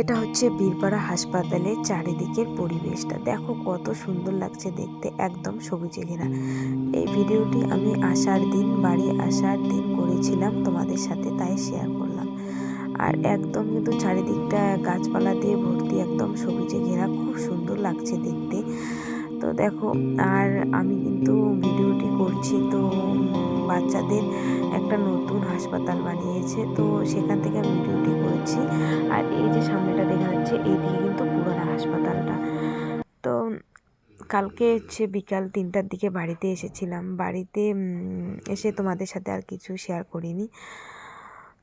এটা হচ্ছে বীরপাড়া হাসপাতালের চারিদিকের পরিবেশটা। দেখো কত সুন্দর লাগছে দেখতে, একদম সবুজে ঘেরা এই ভিডিওটি আমি আসার দিন, বাড়ি আসার দিন করেছিলাম তোমাদের সাথে, তাই শেয়ার করলাম। আর একদম কিন্তু চারিদিকটা গাছপালা দিয়ে ভর্তি, একদম সবুজে ঘেরা খুব সুন্দর লাগছে দেখতে। তো দেখো, আর আমি কিন্তু ভিডিওটি করছি, তো বাচ্চাদের একটা নতুন হাসপাতাল বানিয়েছে, তো সেখান থেকে আমি ভিডিওটি এই যে সামনেটা দেখা যাচ্ছে এইদিকে কিন্তু পুরোনো হাসপাতালটা। তো কালকে হচ্ছে বিকাল তিনটার দিকে বাড়িতে এসেছিলাম। বাড়িতে এসে তোমাদের সাথে আর কিছু শেয়ার করিনি।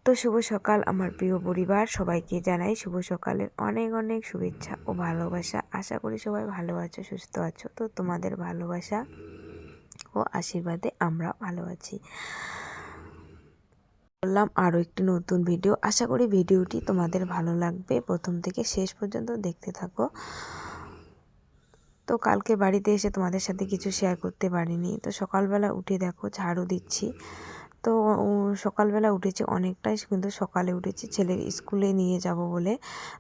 তো শুভ সকাল আমার প্রিয় পরিবার, সবাইকে জানাই শুভ সকালের অনেক অনেক শুভেচ্ছা ও ভালোবাসা। আশা করি সবাই ভালো আছো, সুস্থ আছো। তো তোমাদের ভালোবাসা ও আশীর্বাদে আমরা ভালো আছি। করলাম আরও একটি নতুন ভিডিও। আশা করি ভিডিওটি তোমাদের ভালো লাগবে। প্রথম থেকে শেষ পর্যন্ত দেখতে থাকো। তো কালকে বাড়িতে এসে তোমাদের সাথে কিছু শেয়ার করতে পারিনি। তো সকালবেলা উঠে দেখো ঝাড়ু দিচ্ছি। তো সকালবেলা উঠেছি অনেকটাই, কিন্তু সকালে উঠেছি ছেলে স্কুলে নিয়ে যাব বলে।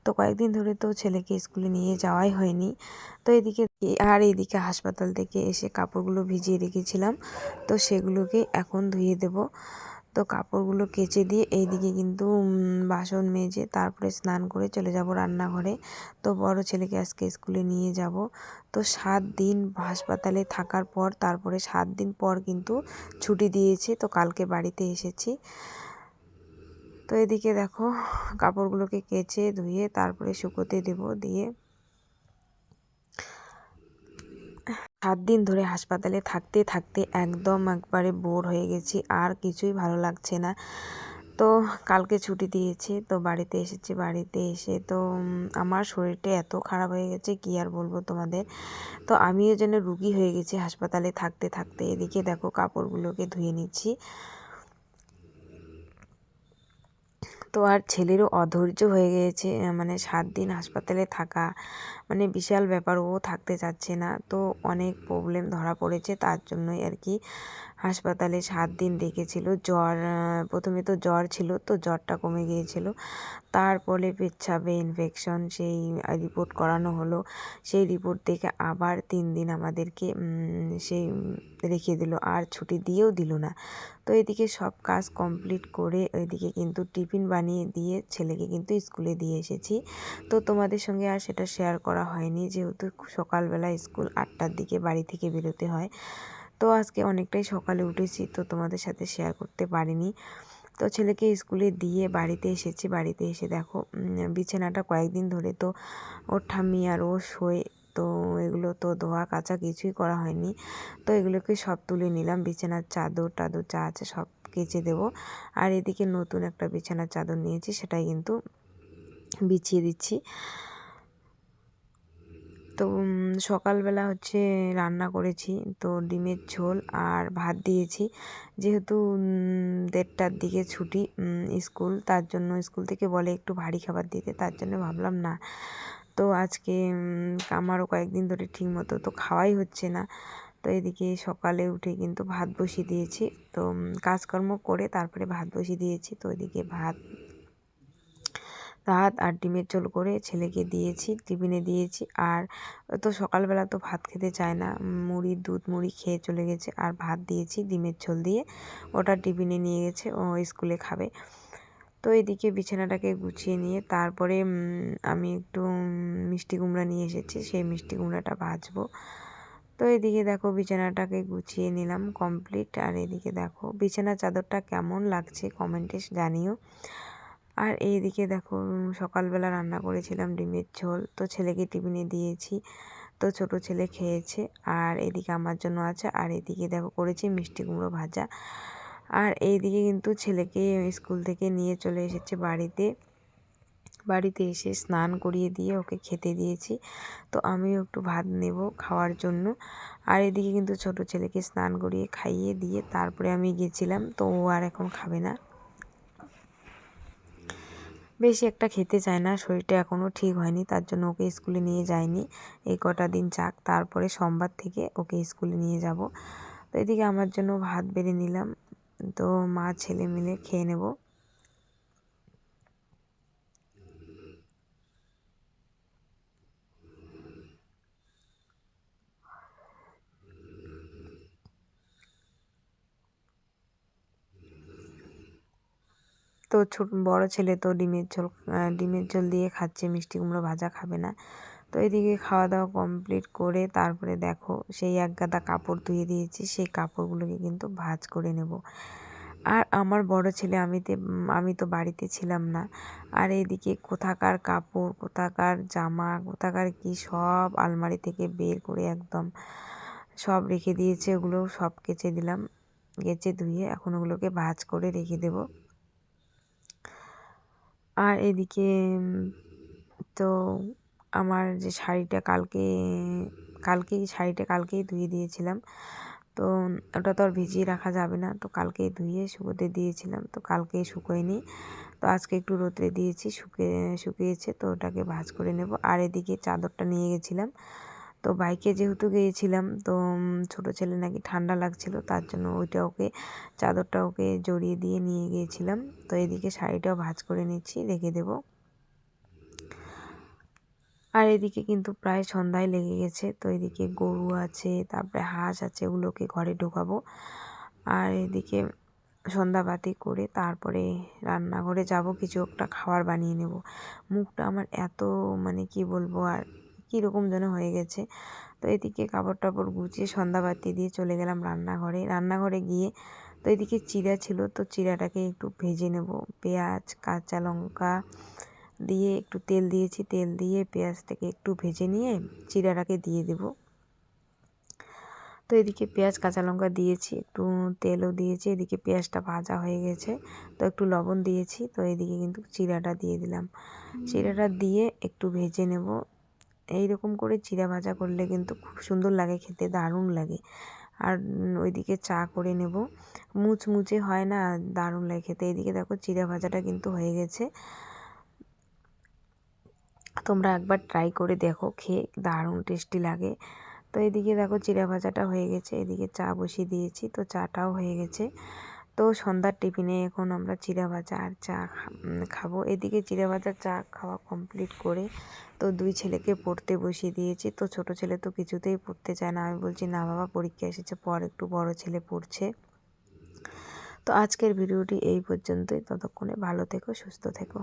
তো কয়েকদিন ধরে তো ছেলেকে স্কুলে নিয়ে যাওয়াই হয়নি। তো এদিকে আর এইদিকে হাসপাতাল থেকে এসে কাপড়গুলো ভিজিয়ে রেখেছিলাম। তো সেগুলোকে এখন ধুয়ে দেব। তো কাপড়গুলো কেচে দিয়ে এইদিকে কিন্তু বাসন মেজে তারপরে স্নান করে চলে যাব রান্নাঘরে। তো বড় ছেলেকে আজকে স্কুলে নিয়ে যাব। তো সাত দিন হাসপাতালে থাকার পর, তারপরে সাত দিন পর কিন্তু ছুটি দিয়েছে। তো কালকে বাড়িতে এসেছি। তো এদিকে দেখো, কাপড়গুলোকে কেচে ধুয়ে তারপরে শুকোতে দেব দিয়ে সাত দিন ধরে হাসপাতালে থাকতে থাকতে একদম একবারে বোর হয়ে গেছি, আর কিছুই ভালো লাগছে না। তো কালকে ছুটি দিয়েছে, তো বাড়িতে এসেছি, বাড়িতে এসে তো আমার শরীরটা এত খারাপ হয়ে গেছে, কি আর বলব তোমাদের? তো আমিও যেন রুগী হয়ে গেছি হাসপাতালে থাকতে থাকতে। এদিকে দেখো কাপড়গুলোকে ধুয়ে নিচ্ছি। তো আর ছেলেরও অধৈর্য হয়ে গিয়েছে মানে সাত দিন হাসপাতালে থাকা মানে বিশাল ব্যাপার, ও থাকতে চাচ্ছে না। তো অনেক প্রবলেম ধরা পড়েছে, তার জন্যই আর কি হাসপাতালে সাত দিন রেখেছিল জ্বর প্রথমে তো জ্বর ছিল, তো জ্বরটা কমে গিয়েছিল। তারপরে পেচ্ছাপে ইনফেকশন সেই রিপোর্ট করানো হলো। সেই রিপোর্ট দেখে আবার তিন দিন আমাদেরকে সেই রেখে দিল। আর ছুটি দিয়েও দিল না। তো এদিকে সব কাজ কমপ্লিট করে ওইদিকে কিন্তু টিফিন বানিয়ে দিয়ে ছেলেকে কিন্তু স্কুলে দিয়ে এসেছি। তো তোমাদের সঙ্গে আর সেটা শেয়ার করা হয়নি। যেহেতু সকালবেলা স্কুল আটটার দিকে বাড়ি থেকে বেরোতে হয়। তো আজকে অনেকটাই সকালে উঠেছি, তো তোমাদের সাথে শেয়ার করতে পারিনি। তো ছেলেকে স্কুলে দিয়ে বাড়িতে এসেছি, বাড়িতে এসে দেখো বিছানাটা কয়েকদিন ধরে তো ওর ঠাম্মি আর ও শোয়ে, তো এগুলো তো ধোয়া কাচা কিছুই করা হয়নি। তো এগুলোকে সব তুলে নিলাম, বিছানার চাদর টাদর যা আছে সব কেচে দেব। আর এদিকে নতুন একটা বিছানার চাদর নিয়েছি, সেটাই কিন্তু বিছিয়ে দিচ্ছি। তো সকালবেলা হচ্ছে রান্না করেছি। তো ডিমের ঝোল আর ভাত দিয়েছি। যেহেতু দেড়টার দিকে ছুটি স্কুল, তার জন্য স্কুল থেকে বলে একটু ভারী খাবার দিতে, তার জন্য ভাবলাম না। তো আজকে আমারও কয়েকদিন ধরে ঠিক মতো তো খাওয়াই হচ্ছে না। তো এদিকে সকালে উঠে কিন্তু ভাত বসিয়ে দিয়েছি। তো কাজকর্ম করে তারপরে ভাত বসিয়ে দিয়েছি। তো এদিকে ভাত ভাত আর ডিমের ঝোল করে ছেলেকে দিয়েছি, টিফিনে দিয়েছি। আর তো সকালবেলা তো ভাত খেতে চায় না। মুড়ি, দুধ, মুড়ি খেয়ে চলে গেছে। আর ভাত দিয়েছি ডিমের ঝোল দিয়ে। ওটা টিফিনে নিয়ে গেছে, ও স্কুলে খাবে। তো এদিকে বিছানাটাকে গুছিয়ে নিয়ে তারপরে আমি একটু মিষ্টি কুমড়া নিয়ে এসেছি। সেই মিষ্টি কুমড়াটা ভাজবো। তো এদিকে দেখো বিছানাটাকে গুছিয়ে নিলাম কমপ্লিট। আর এদিকে দেখো বিছানা চাদরটা কেমন লাগছে কমেন্টে জানিও। আর এইদিকে দেখো সকালবেলা রান্না করেছিলাম ডিমের ঝোল। তো ছেলেকে টিফিনে দিয়েছি। তো ছোট ছেলে খেয়েছে আর এদিকে আমার জন্য আছে। আর এদিকে দেখো করেছি মিষ্টি কুমড়ো ভাজা। আর এইদিকে কিন্তু ছেলেকে স্কুল থেকে নিয়ে চলে এসেছে বাড়িতে। বাড়িতে এসে স্নান করিয়ে দিয়ে ওকে খেতে দিয়েছি। তো আমিও একটু ভাত নেব খাওয়ার জন্য। আর এদিকে কিন্তু ছোট ছেলেকে স্নান করিয়ে খাইয়ে দিয়ে তারপরে আমি গেছিলাম। তো ও আর এখন খাবে না। বেশি একটা খেতে চায় না, শরীরটা এখনও ঠিক হয়নি, তার জন্য ওকে স্কুলে নিয়ে যায়নি এই কটা দিন যাক, তারপরে সোমবার থেকে ওকে স্কুলে নিয়ে যাব। তো এদিকে আমার জন্য ভাত বেড়ে নিলাম। তো মা ছেলে মিলে খেয়ে নেব। তো ছোট, বড় ছেলে তো ডিমের ঝোল ডিমের ঝোল দিয়ে খাচ্ছে, মিষ্টি কুমড়ো ভাজা খাবে না। তো এদিকে খাওয়া দাওয়া কমপ্লিট করে তারপরে দেখো সেই এক গাদা কাপড় ধুয়ে দিয়েছি, সেই কাপড়গুলোকে কিন্তু ভাজ করে নেব। আর আমার বড় ছেলে আমিতে আমি তো বাড়িতে ছিলাম না। আর এদিকে কোথাকার কাপড়, কোথাকার জামা, কোথাকার কি সব আলমারি থেকে বের করে একদম সব রেখে দিয়েছে, ওগুলো সব কেচে দিলাম। কেচে ধুয়ে এখন ওগুলোকে ভাজ করে রেখে দেব। আর এদিকে তো আমার যে শাড়িটা কালকে কালকেই শাড়িটা কালকেই ধুয়ে দিয়েছিলাম। তো ওটা তো আর ভিজিয়ে রাখা যাবে না। তো কালকেই ধুয়ে শুকোতে দিয়েছিলাম। তো কালকেই শুকোয়নি। তো আজকে একটু রোদ্রে দিয়েছি, শুকিয়ে, শুকিয়েছে। তো ওটাকে ভাজ করে নেব। আর এদিকে চাদরটা নিয়ে গেছিলাম। তো বাইকে যেহেতু গিয়েছিলাম, তো ছোটো ছেলে নাকি ঠান্ডা লাগছিল, তার জন্য ওইটা ওকে, চাদরটা ওকে জড়িয়ে দিয়ে নিয়ে গিয়েছিলাম। তো এদিকে শাড়িটাও ভাজ করে নিচ্ছি, রেখে দেবো। আর এদিকে কিন্তু প্রায় সন্ধ্যায় লেগে গেছে, তো এদিকে গরু আছে, তারপরে হাঁস আছে, ওগুলোকে ঘরে ঢোকাবো। আর এদিকে সন্ধ্যাবাতি করে তারপরে রান্নাঘরে যাব, কিছু একটা খাবার বানিয়ে নেব। মুখটা আমার এত মানে কি বলব আর কীরকম যেন হয়ে গেছে। তো এদিকে কাপড় টাপড় গুছিয়ে সন্ধ্যাবাতি দিয়ে চলে গেলাম রান্নাঘরে। রান্নাঘরে গিয়ে তো এদিকে চিড়া ছিল, তো চিড়াটাকে একটু ভেজে নেব। পেঁয়াজ, কাঁচা লঙ্কা দিয়ে একটু তেল দিয়েছি। তেল দিয়ে পেঁয়াজটাকে একটু ভেজে নিয়ে চিড়াটাকে দিয়ে দেব। তো এদিকে পেঁয়াজ, কাঁচা লঙ্কা দিয়েছি, একটু তেলও দিয়েছি। এদিকে পেঁয়াজটা ভাজা হয়ে গেছে, তো একটু লবণ দিয়েছি। তো এদিকে কিন্তু চিড়াটা দিয়ে দিলাম। চিড়াটা দিয়ে একটু ভেজে নেব। এই রকম করে চিড়া ভাজা করলে কিন্তু খুব সুন্দর লাগে, খেতে দারুণ লাগে। আর ওইদিকে চা করে নেব। মুচমুচে হয় না, দারুণ লাগে খেতে। এদিকে দেখো চিড়া ভাজাটা কিন্তু হয়ে গেছে। তোমরা একবার ট্রাই করে দেখো, খেয়ে দারুণ টেস্টি লাগে। তো এদিকে দেখো চিড়া ভাজাটা হয়ে গেছে। এদিকে চা বসিয়ে দিয়েছি, তো চাটাও হয়ে গেছে। তো সন্ধ্যার টিফিনে এখন আমরা চিড়া ভাজা আর চা খাব। এদিকে চিড়া ভাজা, চা খাওয়া কমপ্লিট করে তো দুই ছেলেকে পড়তে বসিয়ে দিয়েছি। তো ছোট ছেলে তো কিছুতেই পড়তে চায় না। আমি বলছি, না বাবা, পরীক্ষা এসেছে, পর একটু বড় ছেলে পড়ছে। তো আজকের ভিডিওটি এই পর্যন্তই। ততক্ষণে ভালো থেকো, সুস্থ থেকো।